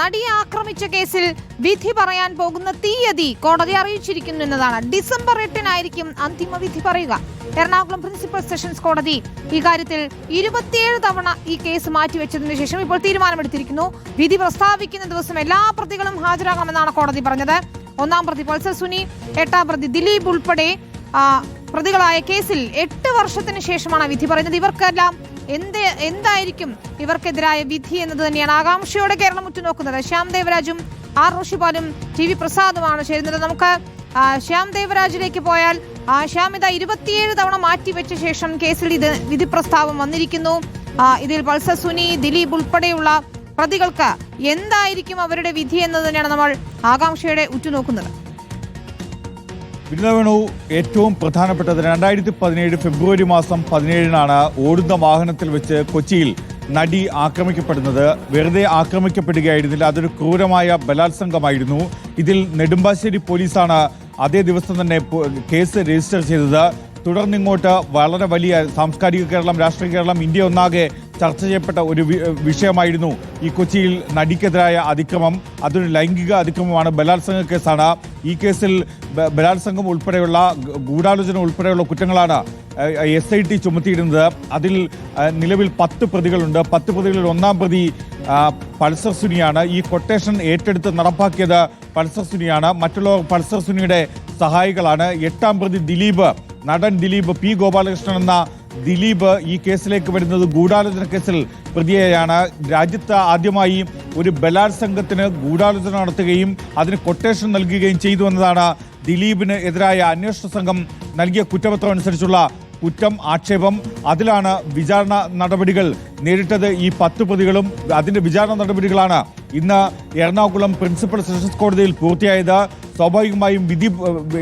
നടിയെ ആക്രമിച്ച കേസിൽ വിധി പറയാൻ പോകുന്ന തീയതി കോടതി അറിയിച്ചിരിക്കുന്നു എന്നതാണ്. ഡിസംബർ എട്ടിനായിരിക്കും അന്തിമ വിധി പറയുക. എറണാകുളം പ്രിൻസിപ്പൽ സെഷൻസ് കോടതി ഇക്കാര്യത്തിൽ ഇരുപത്തിയേഴ് തവണ ഈ കേസ് മാറ്റിവെച്ചതിനു ശേഷം ഇപ്പോൾ തീരുമാനമെടുത്തിരിക്കുന്നു. വിധി പ്രസ്താവിക്കുന്ന ദിവസം എല്ലാ പ്രതികളും ഹാജരാകണമെന്നാണ് കോടതി പറഞ്ഞത്. ഒന്നാം പ്രതി പൾസർ സുനി എട്ടാം പ്രതി ദിലീപ് ഉൾപ്പെടെ പ്രതികളായ കേസിൽ എട്ട് വർഷത്തിന് ശേഷമാണ് വിധി പറയുന്നത്. ഇവർക്കെല്ലാം എന്ത് എന്തായിരിക്കും ഇവർക്കെതിരായ വിധി എന്നത് തന്നെയാണ് ആകാംക്ഷയോടെ കേരളം ഉറ്റുനോക്കുന്നത്. ശ്യാം ദേവരാജും ആർ ഋഷിപാലും ടി വി പ്രസാദുമാണ് ചേരുന്നത്. നമുക്ക് ശ്യാം ദേവരാജിലേക്ക് പോയാൽ ശ്യാം ഇതാ ഇരുപത്തിയേഴ് തവണ മാറ്റിവെച്ച ശേഷം കേസിൽ ഇത് വിധി പ്രസ്താവം വന്നിരിക്കുന്നു. ഇതിൽ പൾസർ സുനി ദിലീപ് ഉൾപ്പെടെയുള്ള പ്രതികൾക്ക് എന്തായിരിക്കും അവരുടെ വിധി എന്നത് തന്നെയാണ് നമ്മൾ ആകാംക്ഷയുടെ ഉറ്റുനോക്കുന്നത്. വിനിത ഏറ്റവും പ്രധാനപ്പെട്ടത് രണ്ടായിരത്തി പതിനേഴ് ഫെബ്രുവരി മാസം പതിനേഴിനാണ് ഓടുന്ന വാഹനത്തിൽ വെച്ച് കൊച്ചിയിൽ നടി ആക്രമിക്കപ്പെടുന്നത്. വെറുതെ ആക്രമിക്കപ്പെടുകയായിരുന്നില്ല അതൊരു ക്രൂരമായ ബലാത്സംഗമായിരുന്നു. ഇതിൽ നെടുമ്പാശ്ശേരി പോലീസാണ് അതേ ദിവസം തന്നെ കേസ് രജിസ്റ്റർ ചെയ്തത്. തുടർന്നിങ്ങോട്ട് വളരെ വലിയ സാംസ്കാരിക കേരളം രാഷ്ട്രീയ കേരളം ഇന്ത്യ ഒന്നാകെ ചർച്ച ചെയ്യപ്പെട്ട ഒരു വിഷയമായിരുന്നു ഈ കൊച്ചിയിൽ നടിക്കെതിരായ അതിക്രമം. അതൊരു ലൈംഗിക അതിക്രമമാണ്. ബലാത്സംഗ കേസാണ്. ഈ കേസിൽ ബലാത്സംഗം ഉൾപ്പെടെയുള്ള ഗൂഢാലോചന ഉൾപ്പെടെയുള്ള കുറ്റങ്ങളാണ് എസ് ഐ ടി ചുമത്തിയിരുന്നത് അതിൽ നിലവിൽ പത്ത് പ്രതികളുണ്ട്. പത്ത് പ്രതികളിൽ ഒന്നാം പ്രതി പൾസർ സുനിയാണ്. ഈ കൊട്ടേഷൻ ഏറ്റെടുത്ത് നടപ്പാക്കിയത് പൾസർ സുനിയാണ്. മറ്റുള്ളവർ പൾസർ സുനിയുടെ സഹായികളാണ്. എട്ടാം പ്രതി ദിലീപ് നടൻ ദിലീപ് പി ഗോപാലകൃഷ്ണൻ എന്ന ദിലീപ് ഈ കേസിലേക്ക് വരുന്നത് ഗൂഢാലോചന കേസിൽ പ്രതിയായാണ്. രാജ്യത്ത് ആദ്യമായി ഒരു ബലാത്സംഗത്തിന് ഗൂഢാലോചന നടത്തുകയും അതിന് കൊട്ടേഷൻ നൽകുകയും ചെയ്തു എന്നതാണ് ദിലീപിന് എതിരായ അന്വേഷണ സംഘം നൽകിയ കുറ്റപത്രം അനുസരിച്ചുള്ള കുറ്റം ആക്ഷേപം. അതിലാണ് വിചാരണ നടപടികൾ നേരിട്ടത്. ഈ പത്ത് പ്രതികളും അതിന്റെ വിചാരണ നടപടികളാണ് ഇന്ന് എറണാകുളം പ്രിൻസിപ്പൽ സെഷൻസ് കോടതിയിൽ പൂർത്തിയായത്. സ്വാഭാവികമായും വിധി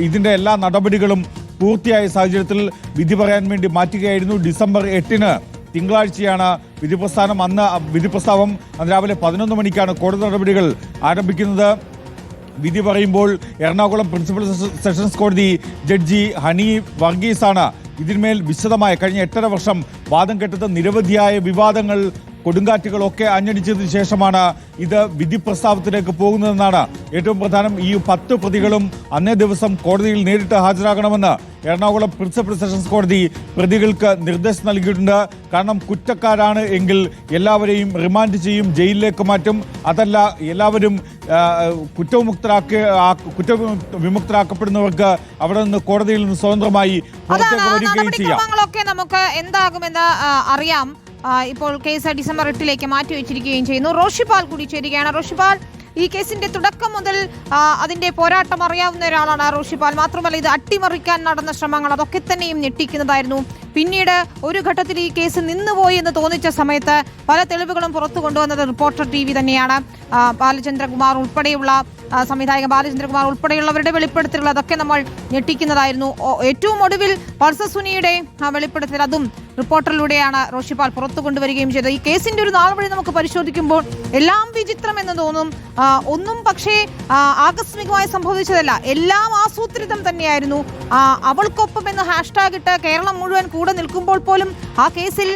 ഇതിന്റെ എല്ലാ നടപടികളും പൂർത്തിയായ സാഹചര്യത്തിൽ വിധി പറയാൻ വേണ്ടി മാറ്റുകയായിരുന്നു. ഡിസംബർ എട്ടിന് തിങ്കളാഴ്ചയാണ് വിധി പ്രസ്ഥാനം. അന്ന് വിധി പ്രസ്താവം അന്ന് രാവിലെ പതിനൊന്ന് മണിക്കാണ് കോടതി നടപടികൾ ആരംഭിക്കുന്നത്. വിധി പറയുമ്പോൾ എറണാകുളം പ്രിൻസിപ്പൽ സെഷ- സെഷൻസ് കോടതി ജഡ്ജി ഹണി വർഗീസാണ് ഇതിന്മേൽ വിശദമായ കഴിഞ്ഞ എട്ടര വർഷം വാദം കെട്ടത്ത് നിരവധിയായ വിവാദങ്ങൾ കൊടുങ്കാറ്റുകളൊക്കെ അഞ്ഞടിച്ചതിന് ശേഷമാണ് ഇത് വിധി പ്രസ്താവത്തിലേക്ക് പോകുന്നതെന്നാണ് ഏറ്റവും പ്രധാനം. ഈ പത്ത് പ്രതികളും അന്നേ ദിവസം കോടതിയിൽ നേരിട്ട് ഹാജരാകണമെന്ന് എറണാകുളം പ്രിൻസിപ്പൽ സെഷൻസ് കോടതി പ്രതികൾക്ക് നിർദ്ദേശം നൽകിയിട്ടുണ്ട്. കാരണം കുറ്റക്കാരാണ് എങ്കിൽ എല്ലാവരെയും റിമാൻഡ് ചെയ്യും ജയിലിലേക്ക് മാറ്റും. അതല്ല എല്ലാവരും കുറ്റവിമുക്തരാക്കി കുറ്റവിമുക്തരാക്കപ്പെടുന്നവർക്ക് അവിടെ നിന്ന് കോടതിയിൽ നിന്ന് സ്വതന്ത്രമായി പുറത്തേക്ക് വരികയും ചെയ്യാം. നമുക്ക് എന്താകുമെന്ന് അറിയാം. ഇപ്പോൾ കേസ് ഡിസംബർ എട്ടിലേക്ക് മാറ്റിവെച്ചിരിക്കുകയും ചെയ്യുന്നു. റോഷിപാൽ കൂടി ചേരുകയാണ്. റോഷിപാൽ ഈ കേസിന്റെ തുടക്കം മുതൽ അതിന്റെ പോരാട്ടം അറിയാവുന്ന ഒരാളാണ് റോഷിപാൽ മാത്രമല്ല ഇത് അട്ടിമറിക്കാൻ നടന്ന ശ്രമങ്ങൾ അതൊക്കെ തന്നെയും ഞെട്ടിക്കുന്നതായിരുന്നു. പിന്നീട് ഒരു ഘട്ടത്തിൽ ഈ കേസ് നിന്നുപോയി എന്ന് തോന്നിച്ച സമയത്ത് പല തെളിവുകളും പുറത്തു കൊണ്ടുവന്നത് റിപ്പോർട്ടർ ടി വി തന്നെയാണ്. ബാലചന്ദ്രകുമാർ ഉൾപ്പെടെയുള്ള സംവിധായകൻ ബാലചന്ദ്രകുമാർ ഉൾപ്പെടെയുള്ളവരുടെ വെളിപ്പെടുത്തലുകൾ അതൊക്കെ നമ്മൾ ഞെട്ടിക്കുന്നതായിരുന്നു. ഏറ്റവും ഒടുവിൽ പൾസസുനിയുടെ വെളിപ്പെടുത്തൽ. അതും റിപ്പോർട്ടറിലൂടെയാണ് റോഷിപാൽ പുറത്തു കൊണ്ടുവരികയും ചെയ്തത്. ഈ കേസിന്റെ ഒരു നാൾ വഴി നമുക്ക് പരിശോധിക്കുമ്പോൾ എല്ലാം വിചിത്രം എന്ന് തോന്നും. ഒന്നും പക്ഷേ ആകസ്മികമായി സംഭവിച്ചതല്ല. എല്ലാം ആസൂത്രിതം തന്നെയായിരുന്നു. അവൾക്കൊപ്പം എന്ന് ഹാഷ്ടാഗ് ഇട്ട് കേരളം മുഴുവൻ കൂടെ നിൽക്കുമ്പോൾ പോലും ആ കേസിൽ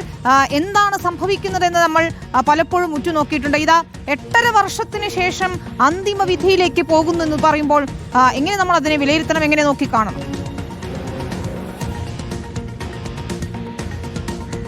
എന്താണ് സംഭവിക്കുന്നത് എന്ന് നമ്മൾ പലപ്പോഴും ഉറ്റുനോക്കിയിട്ടുണ്ട്. ഇതാ എട്ടര വർഷത്തിന് ശേഷം അന്തിമ വിധിയിലേക്ക് പോകുന്നു എന്ന് പറയുമ്പോൾ എങ്ങനെ നമ്മൾ അതിനെ വിലയിരുത്തണം? എങ്ങനെ നോക്കിക്കാണണം ആ,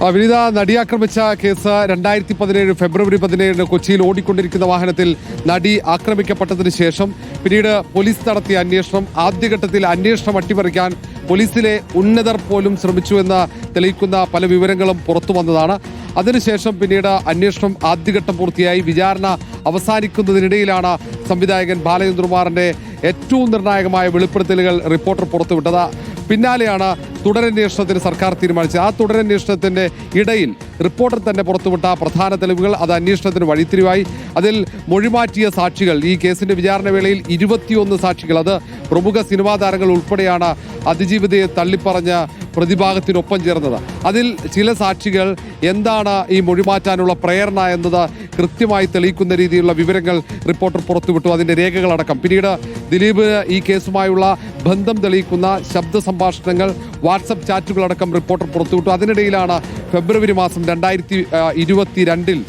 വിനീത നടിയാക്രമിച്ച കേസ് രണ്ടായിരത്തി പതിനേഴ് ഫെബ്രുവരി പതിനേഴിന് കൊച്ചിയിൽ ഓടിക്കൊണ്ടിരിക്കുന്ന വാഹനത്തിൽ നടി ആക്രമിക്കപ്പെട്ടതിന് ശേഷം പിന്നീട് പോലീസ് നടത്തിയ അന്വേഷണം ആദ്യഘട്ടത്തിൽ അന്വേഷണം അട്ടിമറിക്കാൻ പോലീസിലെ ഉന്നതർ പോലും ശ്രമിച്ചു എന്ന് തെളിയിക്കുന്ന പല വിവരങ്ങളും പുറത്തു വന്നതാണ്. അതിനുശേഷം പിന്നീട് അന്വേഷണം ആദ്യഘട്ടം പൂർത്തിയായി. വിചാരണ അവസാനിക്കുന്നതിനിടയിലാണ് സംവിധായകൻ ബാലചന്ദ്രകുമാറിന്റെ ഏറ്റവും നിർണായകമായ വെളിപ്പെടുത്തലുകൾ റിപ്പോർട്ടർ പുറത്തുവിട്ടത്. പിന്നാലെയാണ് തുടരന്വേഷണത്തിന് സർക്കാർ തീരുമാനിച്ചത്. ആ തുടരന്വേഷണത്തിന്റെ ഇടയിൽ റിപ്പോർട്ടർ തന്നെ പുറത്തുവിട്ട പ്രധാന തെളിവുകൾ അത് അന്വേഷണത്തിന് വഴിത്തിരിവായി. അതിൽ മൊഴിമാറ്റിയ സാക്ഷികൾ ഈ കേസിന്റെ വിചാരണ വേളയിൽ ഇരുപത്തിയൊന്ന് സാക്ഷികൾ അത് പ്രമുഖ സിനിമാ താരങ്ങൾ ഉൾപ്പെടെയാണ് അതിജീവിതയെ തള്ളിപ്പറഞ്ഞ പ്രതിഭാഗത്തിനൊപ്പം ചേർന്നത്. അതിൽ ചില സാക്ഷികൾ എന്താണ് ഈ മൊഴിമാറ്റാനുള്ള പ്രേരണ എന്നത് കൃത്യമായി തെളിയിക്കുന്ന രീതിയിലുള്ള വിവരങ്ങൾ റിപ്പോർട്ടർ പുറത്തുവിട്ടു. അതിന്റെ രേഖകളടക്കം. പിന്നീട് ദിലീപ് ഈ കേസുമായുള്ള ബന്ധം തെളിയിക്കുന്ന ശബ്ദ സംഭാഷണങ്ങൾ വാട്സപ്പ് ചാറ്റുകളടക്കം റിപ്പോർട്ടർ പുറത്തുവിട്ടു. അതിനിടയിലാണ് ഫെബ്രുവരി മാസം രണ്ടായിരത്തി ഇരുപത്തി രണ്ടിൽ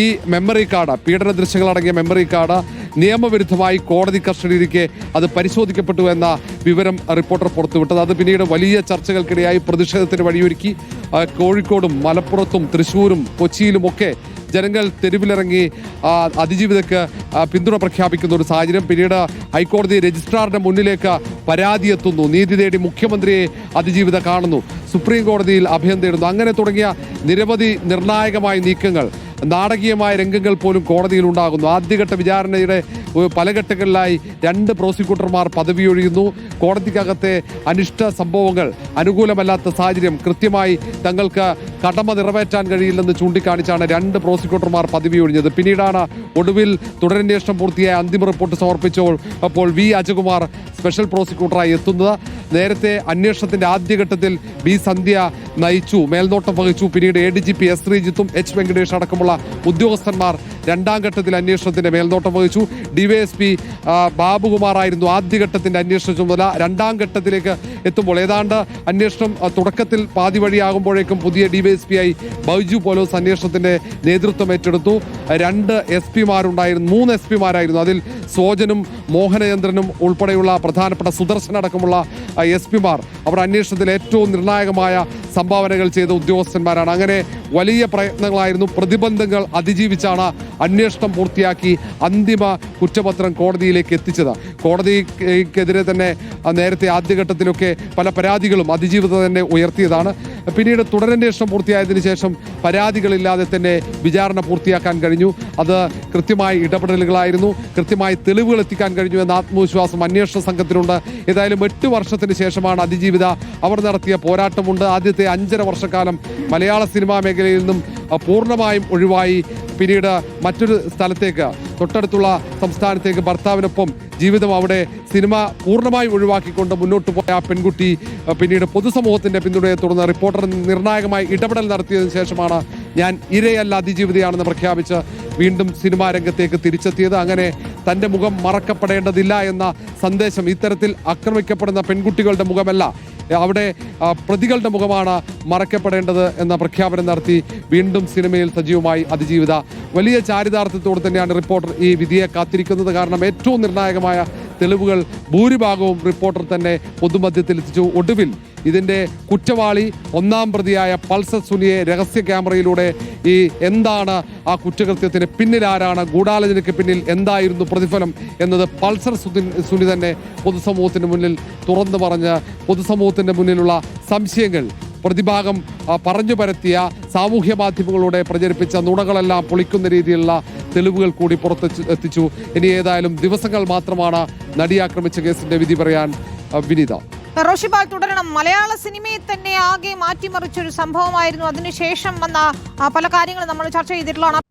ഈ മെമ്മറി കാർഡ് പീഡന ദൃശ്യങ്ങളടങ്ങിയ മെമ്മറി കാർഡ് നിയമവിരുദ്ധമായി കോടതി കസ്റ്റഡിയിലേക്ക് അത് പരിശോധിക്കപ്പെട്ടു എന്ന വിവരം റിപ്പോർട്ടർ പുറത്തുവിട്ടത്. അത് പിന്നീട് വലിയ ചർച്ചകൾക്കിടയായി പ്രതിഷേധത്തിന് വഴിയൊരുക്കി. കോഴിക്കോടും മലപ്പുറത്തും തൃശ്ശൂരും കൊച്ചിയിലുമൊക്കെ ജനങ്ങൾ തെരുവിലിറങ്ങി അതിജീവിതക്ക് പിന്തുണ പ്രഖ്യാപിക്കുന്ന ഒരു സാഹചര്യം. പിന്നീട് ഹൈക്കോടതി രജിസ്ട്രാറിന്റെ മുന്നിലേക്ക് പരാതി എത്തുന്നു. നീതി തേടി മുഖ്യമന്ത്രിയെ അതിജീവിത കാണുന്നു. സുപ്രീം കോടതിയിൽ അഭയം തേടുന്നു. അങ്ങനെ തുടങ്ങിയ നിരവധി നിർണായകമായ നീക്കങ്ങൾ നാടകീയമായ രംഗങ്ങൾ പോലും കോടതിയിൽ ഉണ്ടാകുന്നു. ആദ്യഘട്ട വിചാരണയുടെ പല ഘട്ടങ്ങളിലായി രണ്ട് പ്രോസിക്യൂട്ടർമാർ പദവി പദവിയൊഴിയുന്നു. കോടതിക്കകത്തെ അനിഷ്ട സംഭവങ്ങൾ അനുകൂലമല്ലാത്ത സാഹചര്യം കൃത്യമായി തങ്ങൾക്ക് കടമ നിറവേറ്റാൻ കഴിയില്ലെന്ന് ചൂണ്ടിക്കാണിച്ചാണ് രണ്ട് പ്രോസിക്യൂട്ടർമാർ പദവി ഒഴിഞ്ഞത് പിന്നീടാണ് ഒടുവിൽ തുടരന്വേഷണം പൂർത്തിയായ അന്തിമ റിപ്പോർട്ട് സമർപ്പിച്ചപ്പോൾ അപ്പോൾ വി അജകുമാർ സ്പെഷ്യൽ പ്രോസിക്യൂട്ടറായി എത്തുന്നത്. നേരത്തെ അന്വേഷണത്തിന്റെ ആദ്യഘട്ടത്തിൽ ബി സന്ധ്യ നയിച്ചു മേൽനോട്ടം വഹിച്ചു. പിന്നീട് A D G P S ശ്രീജിത്തും H Venkatesh അടക്കമുള്ള ഉദ്യോഗസ്ഥന്മാർ രണ്ടാം ഘട്ടത്തിൽ അന്വേഷണത്തിന്റെ മേൽനോട്ടം വഹിച്ചു. ഡിവൈഎസ്പി ബാബുകുമാർ ആയിരുന്നു ആദ്യഘട്ടത്തിന്റെ അന്വേഷണ ചുമതല രണ്ടാം ഘട്ടത്തിലേക്ക് എത്തുമ്പോൾ ഏതാണ്ട് അന്വേഷണം തുടക്കത്തിൽ പാതി വഴിയാകുമ്പോഴേക്കും പുതിയ ഡിവൈഎസ്പി ആയി ബൈജു പോലോസ് അന്വേഷണത്തിന്റെ നേതൃത്വം ഏറ്റെടുത്തു. രണ്ട് എസ് പിമാരുണ്ടായിരുന്നു മൂന്ന് എസ് പിമാരായിരുന്നു അതിൽ സോജനും മോഹനചന്ദ്രനും ഉൾപ്പെടെയുള്ള പ്രധാനപ്പെട്ട സുദർശനടക്കമുള്ള എസ് പിമാർ അവർ അന്വേഷണത്തിൽ ഏറ്റവും നിർണായകമായ സംഭാവനകൾ ചെയ്ത ഉദ്യോഗസ്ഥന്മാരാണ്. അങ്ങനെ വലിയ പ്രയത്നങ്ങളായിരുന്നു. പ്രതിബന്ധങ്ങൾ അതിജീവിച്ചാണ് അന്വേഷണം പൂർത്തിയാക്കി. അന്തിമ കുറ്റപത്രം കോടതിയിലേക്ക് എത്തിച്ചത്. കോടതിക്കെതിരെ തന്നെ നേരത്തെ ആദ്യഘട്ടത്തിലൊക്കെ പല പരാതികളും അതിജീവിത തന്നെ ഉയർത്തിയതാണ്. പിന്നീട് തുടരന്വേഷണം പൂർത്തിയായതിനു ശേഷം പരാതികളില്ലാതെ തന്നെ വിചാരണ പൂർത്തിയാക്കാൻ കഴിഞ്ഞു. അത് കൃത്യമായി ഇടപെടലുകളായിരുന്നു. കൃത്യമായി തെളിവുകൾ എത്തിക്കാൻ കഴിഞ്ഞു എന്ന ആത്മവിശ്വാസം അന്വേഷണ സംഘത്തിനുണ്ട്. ഏതായാലും എട്ട് വർഷത്തിന് ശേഷമാണ് അതിജീവിത. അവർ നടത്തിയ പോരാട്ടമുണ്ട്. ആദ്യത്തെ അഞ്ചര വർഷക്കാലം മലയാള സിനിമാ മേഖലയിൽ നിന്നും പൂർണമായും ഒഴിവായി പിന്നീട് മറ്റൊരു സ്ഥലത്തേക്ക് തൊട്ടടുത്തുള്ള സംസ്ഥാനത്തേക്ക് ഭർത്താവിനൊപ്പം ജീവിതം അവിടെ സിനിമ പൂർണമായി ഒഴിവാക്കിക്കൊണ്ട് മുന്നോട്ട് പോയ ആ പെൺകുട്ടി പിന്നീട് പൊതുസമൂഹത്തിന്റെ പിന്തുണയെ തുടർന്ന് റിപ്പോർട്ടർ നിർണായകമായി ഇടപെടൽ നടത്തിയതിനു ശേഷമാണ് ഞാൻ ഇരയല്ല അതിജീവിതയാണെന്ന് പ്രഖ്യാപിച്ച് വീണ്ടും സിനിമാ രംഗത്തേക്ക് തിരിച്ചെത്തിയത്. അങ്ങനെ തന്റെ മുഖം മറക്കപ്പെടേണ്ടതില്ല എന്ന സന്ദേശം ഇത്തരത്തിൽ ആക്രമിക്കപ്പെടുന്ന പെൺകുട്ടികളുടെ മുഖമല്ല അവിടെ പ്രതികളുടെ മുഖമാണ് മറക്കപ്പെടേണ്ടത് എന്ന പ്രഖ്യാപനം നടത്തി വീണ്ടും സിനിമയിൽ സജീവമായി അതിജീവിത. വലിയ ചാരിതാർത്ഥ്യത്തോടെ തന്നെയാണ് റിപ്പോർട്ടർ ഈ വിധിയെ കാത്തിരിക്കുന്നത്. കാരണം ഏറ്റവും നിർണായകമായ തെളിവുകൾ ഭൂരിഭാഗവും റിപ്പോർട്ടർ തന്നെ പൊതുമധ്യത്തിൽ എത്തിച്ചു. ഒടുവിൽ ഇതിന്റെ കുറ്റവാളി ഒന്നാം പ്രതിയായ പൾസർ സുനിയെ രഹസ്യ ക്യാമറയിലൂടെ ഈ എന്താണ് ആ കുറ്റകൃത്യത്തിന് പിന്നിൽ ആരാണ്? ഗൂഢാലോചനയ്ക്ക് പിന്നിൽ എന്തായിരുന്നു പ്രതിഫലം എന്നത് പൾസർ സുനി തന്നെ പൊതുസമൂഹത്തിന് മുന്നിൽ തുറന്നു പറഞ്ഞ് പൊതുസമൂഹത്തിന്റെ മുന്നിലുള്ള സംശയങ്ങൾ പ്രതിഭാഗം പറഞ്ഞു പരത്തിയ സാമൂഹ്യ മാധ്യമങ്ങളിലൂടെ പ്രചരിപ്പിച്ച നുണകളെല്ലാം പൊളിക്കുന്ന രീതിയിലുള്ള തെളിവുകൾ കൂടി പുറത്ത് എത്തിച്ചു. ഇനി ഏതായാലും ദിവസങ്ങൾ മാത്രമാണ് നടി ആക്രമിച്ച കേസിന്റെ വിധി പറയാൻ വിനീത. റോഷിപാൽ തുടരണം. മലയാള സിനിമയെ തന്നെ ആകെ മാറ്റിമറിച്ചൊരു സംഭവമായിരുന്നു. അതിനുശേഷം വന്ന പല കാര്യങ്ങളും നമ്മൾ ചർച്ച ചെയ്തിട്ടുള്ളതാണ്.